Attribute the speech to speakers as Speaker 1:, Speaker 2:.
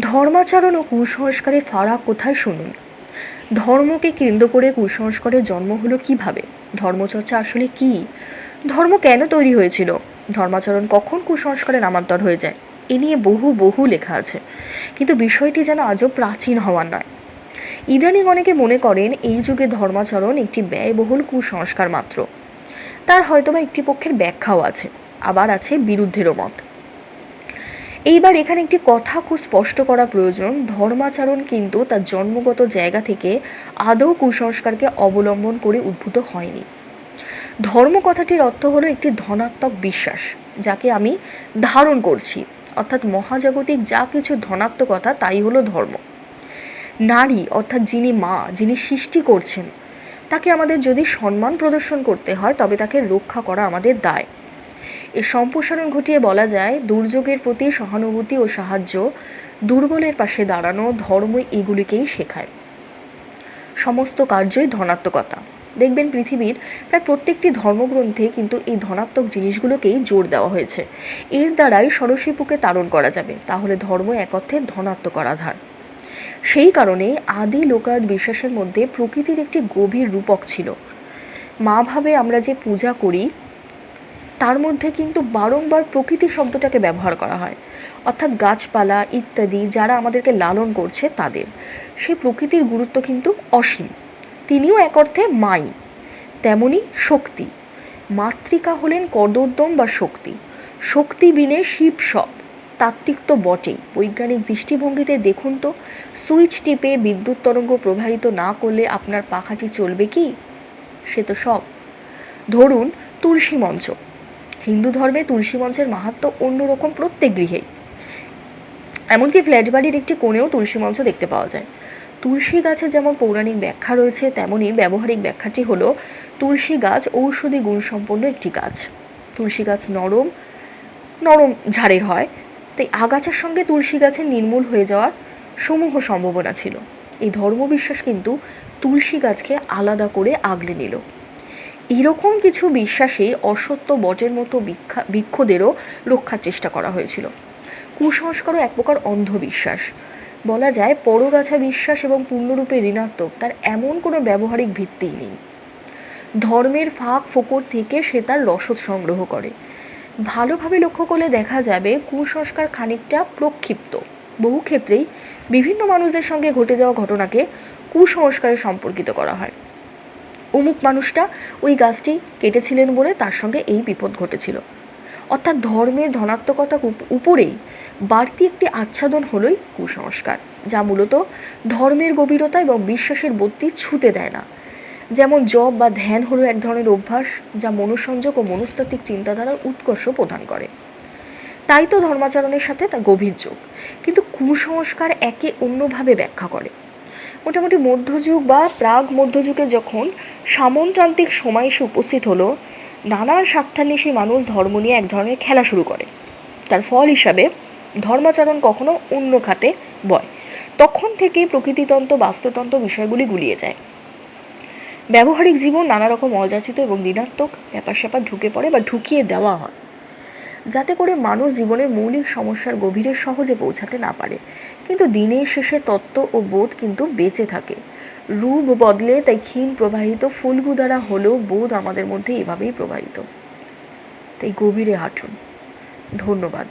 Speaker 1: ধর্মাচরণ ও কুসংস্কারে ফারাক কোথায় শুনুন? ধর্মকে কেন্দ্র করে কুসংস্কারের জন্ম হলো কীভাবে? ধর্মচর্চা আসলে কি? ধর্ম কেন তৈরি হয়েছিল? ধর্মাচরণ কখন কুসংস্কারে নামান্তর হয়ে যায়? এ নিয়ে বহু বহু লেখা আছে। কিন্তু বিষয়টি যেন আজও প্রাচীন হওয়ার নয়। ইদানিং অনেকে মনে করেন এই যুগে ধর্মাচরণ একটি ব্যয়বহুল কুসংস্কার মাত্র। তার হয়তোবা একটি পক্ষের ব্যাখ্যাও আছে। আবার আছে বিরুদ্ধেরও মত। এইবার এখানে একটি কথা খুব স্পষ্ট করা প্রয়োজন। ধর্মাচরণ কিন্তু তার জন্মগত জায়গা থেকে আদৌ কুসংস্কারকে অবলম্বন করে উদ্ভূত হয়নি। ধর্ম কথাটির অর্থ হলো একটি ধনাত্মক বিশ্বাস, যাকে আমি ধারণ করছি। অর্থাৎ মহাজাগতিক যা কিছু ধনাত্মকতা, তাই হলো ধর্ম। নারী, অর্থাৎ যিনি মা, যিনি সৃষ্টি করছেন, তাকে আমাদের যদি সম্মান প্রদর্শন করতে হয়, তবে তাকে রক্ষা করা আমাদের দায়। এর সম্প্রসারণ ঘটিয়ে বলা যায়, দুর্যোগের প্রতি সহানুভূতি ও সাহায্য দুর্বলের পাশে দাঁড়ানো ধর্ম এগুলিকেই শেখায়। সমস্ত কার্যই ধনাত্মকতা। দেখবেন পৃথিবীর প্রায় প্রত্যেকটি ধর্মগ্রন্থে কিন্তু এই ধনাত্মক জিনিসগুলোকেই জোর দেওয়া হয়েছে। এর দ্বারাই সরস্বীপুকে তারণ করা যাবে, তাহলে ধর্ম এক অর্থে ধনাত্মক আধার। সেই কারণে আদি লোকায়ত বিশ্বাসের মধ্যে প্রকৃতির একটি গভীর রূপক ছিল। মা ভাবে আমরা যে পূজা করি তার মধ্যে কিন্তু বারংবার প্রকৃতি শব্দটাকে ব্যবহার করা হয়। অর্থাৎ গাছপালা ইত্যাদি যারা আমাদেরকে লালন করছে তাদের। সেই প্রকৃতির গুরুত্ব কিন্তু অসীম। তিনিও এক অর্থে মাই। তেমনি শক্তি। মাতৃকা হলেন কদোদ্যম বা শক্তি। শক্তি বিনে শিব সব। তাত্ত্বিক তো বটেই। বৈজ্ঞানিক দৃষ্টিভঙ্গিতে দেখুন তো, সুইচ টিপে বিদ্যুৎ তরঙ্গ প্রবাহিত না করলে আপনার পাখাটি চলবে কি? সে তো সব। ধরুন তুলসী মঞ্চ। হিন্দু ধর্মে তুলসী মঞ্চের মাহাত্ম অন্যরকম প্রত্যেক গৃহেই এমনকি ফ্ল্যাট বাড়ির একটি কোণেও তুলসী মঞ্চ দেখতে পাওয়া যায়। তুলসী গাছের যেমন পৌরাণিক ব্যাখ্যা রয়েছে, তেমনই ব্যবহারিক ব্যাখ্যাটি হলো তুলসী গাছ ঔষধি গুণসম্পন্ন একটি গাছ। তুলসী গাছ নরম নরম ঝাড়ের হয়, তাই আগাছার সঙ্গে তুলসী গাছের নির্মূল হয়ে যাওয়ার সমূহ সম্ভাবনা ছিল। এই ধর্মবিশ্বাস কিন্তু তুলসী গাছকে আলাদা করে আগলে নিল। এরকম কিছু বিশ্বাসে অসত্য বটের মতো বিক্ষা বৃক্ষদেরও রক্ষার চেষ্টা করা হয়েছিল। কুসংস্কারও এক প্রকার অন্ধবিশ্বাস। বলা যায়, পরগাছা বিশ্বাস এবং পূর্ণরূপে ঋণাত্মক, তার এমন কোনো ব্যবহারিক ভিত্তিই নেই। ধর্মের ফাঁক ফোকর থেকে সে তার রসদ সংগ্রহ করে। ভালোভাবে লক্ষ্য করলে দেখা যাবে, কুসংস্কার খানিকটা প্রক্ষিপ্ত। বহু ক্ষেত্রেই বিভিন্ন মানুষদের সঙ্গে ঘটে যাওয়া ঘটনাকে কুসংস্কারে সম্পর্কিত করা হয়। অমুক মানুষটা ওই গাছটি কেটেছিলেন বলে তার সঙ্গে এই বিপদ ঘটেছিল। অর্থাৎ ধর্মের ধনাত্মকতা উপ- উপরেই বাড়তি একটি আচ্ছাদন হলোই কুসংস্কার, যা মূলত ধর্মের গভীরতা এবং বিশ্বাসের বত্তি ছুতে দেয় না। যেমন জপ বা ধ্যান হলো এক ধরনের অভ্যাস, যা মনোসংযোগ ও মনস্তাত্ত্বিক চিন্তাধারার উৎকর্ষ প্রদান করে। তাই তো ধর্মাচরণের সাথে তা গভীর যোগ। কিন্তু কুসংস্কার একে অন্যভাবে ব্যাখ্যা করে। মোটামুটি মধ্যযুগ বা প্রাগ মধ্যযুগে যখন সামন্ততান্ত্রিক সময় এসে উপস্থিত হলো, নানান স্বার্থান্বেষী মানুষ ধর্ম নিয়ে এক ধরনের খেলা শুরু করে। তার ফল হিসাবে ধর্মাচরণ কখনো অন্য খাতে বয়। তখন থেকেই প্রকৃতিতন্ত্র, বাস্তুতন্ত্র বিষয়গুলি গুলিয়ে যায়। ব্যবহারিক জীবন নানা রকম অযাচিত এবং ঋণাত্মক ব্যাপার স্যাপার ঢুকে পড়ে বা ঢুকিয়ে দেওয়া হয়। যাতে করে মানুষ জীবনের মৌলিক সমস্যার গভীরে সহজে পৌঁছাতে না পারে। কিন্তু দিনের শেষে তত্ত্ব ও বোধ কিন্তু বেঁচে থাকে। রূপ বদলে তাই ক্ষীণ প্রবাহিত ফুলগু দ্বারা হলেও বোধ আমাদের মধ্যে এভাবেই প্রবাহিত। তাই গভীরে হাঁটুন। ধন্যবাদ।